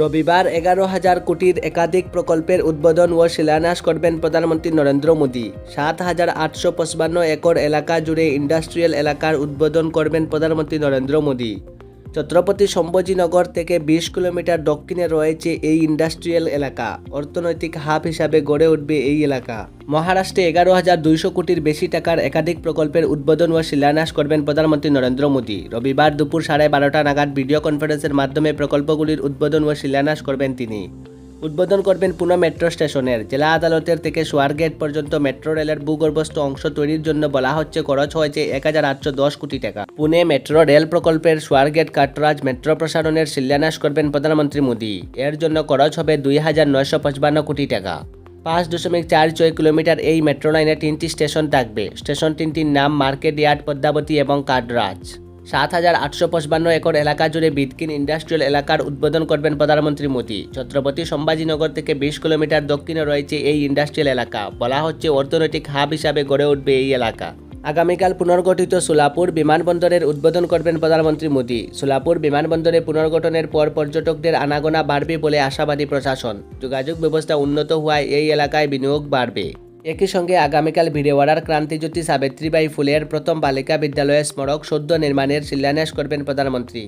রবিবার এগারো হাজার কোটির একাধিক প্রকল্পের উদ্বোধন ও শিলান্যাস করবেন প্রধানমন্ত্রী নরেন্দ্র মোদী। সাত হাজার আটশো পঁচপান্ন একর এলাকা জুড়ে ইন্ডাস্ট্রিয়াল এলাকার উদ্বোধন করবেন প্রধানমন্ত্রী নরেন্দ্র মোদী। ছত্রপতি সম্ভজীনগর থেকে বিশ কিলোমিটার দক্ষিণে রয়েছে এই ইন্ডাস্ট্রিয়াল এলাকা। অর্থনৈতিক হাব হিসাবে গড়ে উঠবে এই এলাকা। মহারাষ্ট্রে এগারো হাজার দুইশো কোটির বেশি টাকার একাধিক প্রকল্পের উদ্বোধন ও শিলান্যাস করবেন প্রধানমন্ত্রী নরেন্দ্র মোদী। রবিবার দুপুর সাড়ে বারোটা নাগাদ ভিডিও কনফারেন্সের মাধ্যমে প্রকল্পগুলির উদ্বোধন ও শিলান্যাস করবেন তিনি। উদ্বোধন করবেন পুনে মেট্রো স্টেশনের। জেলা আদালতের থেকে সোয়ারগেট পর্যন্ত মেট্রো রেলের ভূগর্ভস্থ অংশ তৈরির জন্য বলা হচ্ছে, খরচ হয়েছে এক হাজার আটশো দশ কোটি টাকা। পুনে মেট্রো রেল প্রকল্পের সোয়ারগেট কাটরাজ মেট্রো প্রসারণের শিলান্যাস করবেন প্রধানমন্ত্রী মোদী। এর জন্য খরচ হবে দুই হাজার নয়শো পঁচপান্ন কোটি টাকা। পাঁচ দশমিক চার ছয় কিলোমিটার এই মেট্রো লাইনে তিনটি স্টেশন থাকবে। স্টেশন তিনটির নাম মার্কেট ইয়ার্ড পদ্মাবতী এবং কাটরাজ। সাত হাজার আটশো পঁচপান্ন একর এলাকা জুড়ে বিতকিন ইন্ডাস্ট্রিয়াল এলাকার উদ্বোধন করবেন প্রধানমন্ত্রী মোদী। ছত্রপতি সম্ভাজীনগর থেকে বিশ কিলোমিটার দক্ষিণে রয়েছে এই ইন্ডাস্ট্রিয়াল এলাকা। বলা হচ্ছে অর্থনৈতিক হাব হিসাবে গড়ে উঠবে এই এলাকা। আগামীকাল পুনর্গঠিত সোলাপুর বিমানবন্দরের উদ্বোধন করবেন প্রধানমন্ত্রী মোদী। সোলাপুর বিমানবন্দরে পুনর্গঠনের পর পর্যটকদের আনাগোনা বাড়বে বলে আশাবাদী প্রশাসন। যোগাযোগ ব্যবস্থা উন্নত হওয়ায় এই এলাকায় বিনিয়োগ বাড়বে। একই সঙ্গে আগামীকাল ভিড়েওয়াড়ার ক্রান্তিজ্যোতি সাবিত্রীবাই ফুলের প্রথম বালিকা বিদ্যালয়ের স্মারক সদ্য নির্মাণের শিলান্যাস করবেন প্রধানমন্ত্রী।